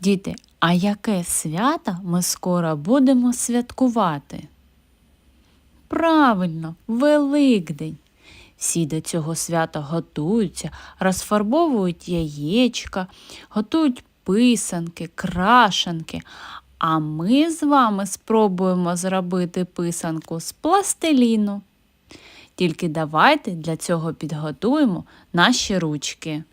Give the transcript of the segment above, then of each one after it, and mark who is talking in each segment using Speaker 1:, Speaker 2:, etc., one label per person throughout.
Speaker 1: Діти, а яке свято ми скоро будемо святкувати? Правильно, Великдень. Всі до цього свята готуються, розфарбовують яєчка, готують писанки, крашанки. А ми з вами спробуємо зробити писанку з пластиліну. Тільки давайте для цього підготуємо наші ручки.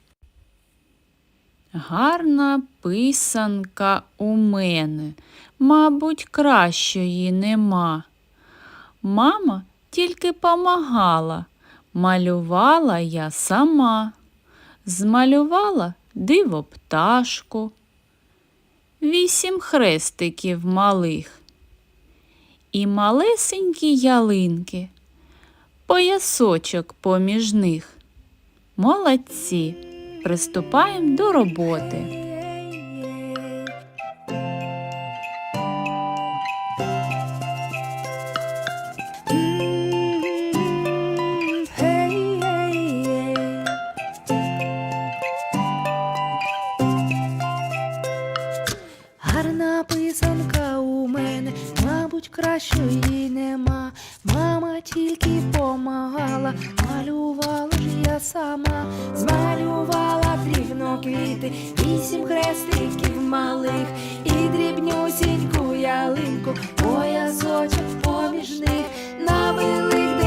Speaker 1: Гарна писанка у мене, мабуть, кращої нема. Мама тільки помагала, малювала я сама. Змалювала диво пташку, вісім хрестиків малих і малесенькі ялинки, поясочок поміж них. Молодці! Приступаємо до роботи.
Speaker 2: Гарна писанка у мене, мабуть, кращої нема. Мама тільки помагала, малювала сама, змалювала дрібно квіти, вісім хрестиків малих і дрібнюсіньку ялинку, поясочок поміж них на великдень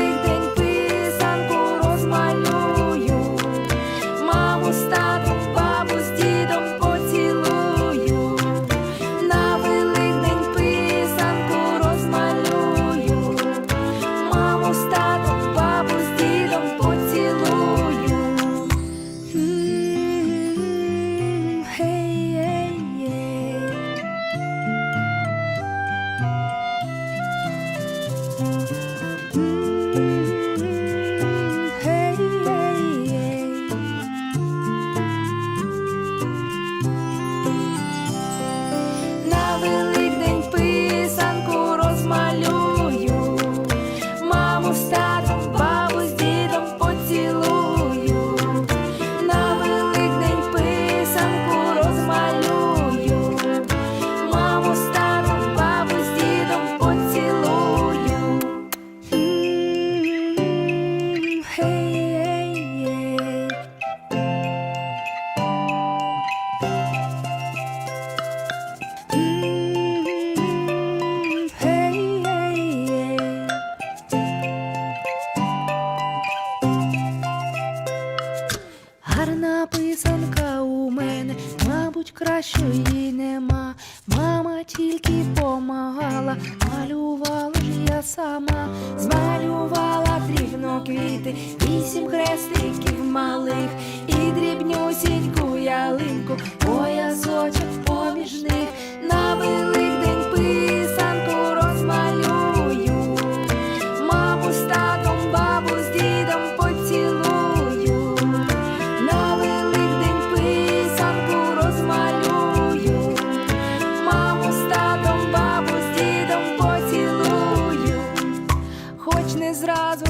Speaker 2: мабуть, кращої нема. Мама тільки помагала, малювала ж я сама, змалювала дрібно квіти, вісім хрестиків малих. І дрібнюсіньку ялинку, поясочок поміж них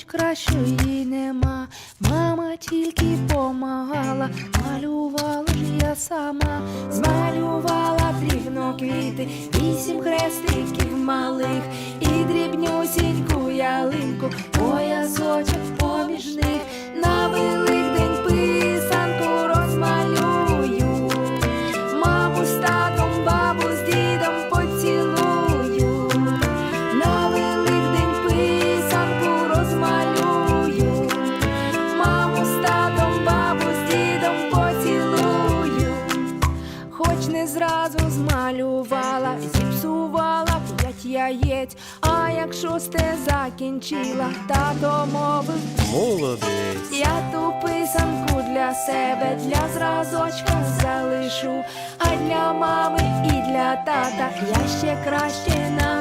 Speaker 2: Мабуть, кращої нема. Мама тільки помагала, малювала ж я сама, змалювала дрібно квіти, вісім хрестиків малих і дрібнюсіньку ялинку, шосте закінчила, тато мовив
Speaker 3: Молодець.
Speaker 2: я ту писанку для себе, для зразочка залишу, а для мами і для тата я ще краще напишу.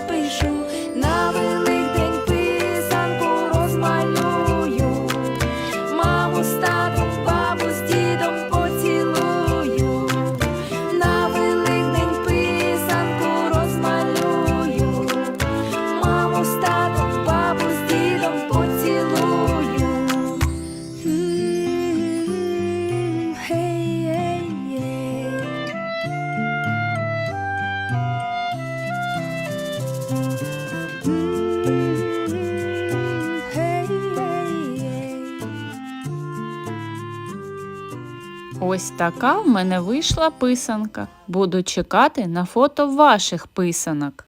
Speaker 1: Ось така в мене вийшла писанка. Буду чекати на фото ваших писанок.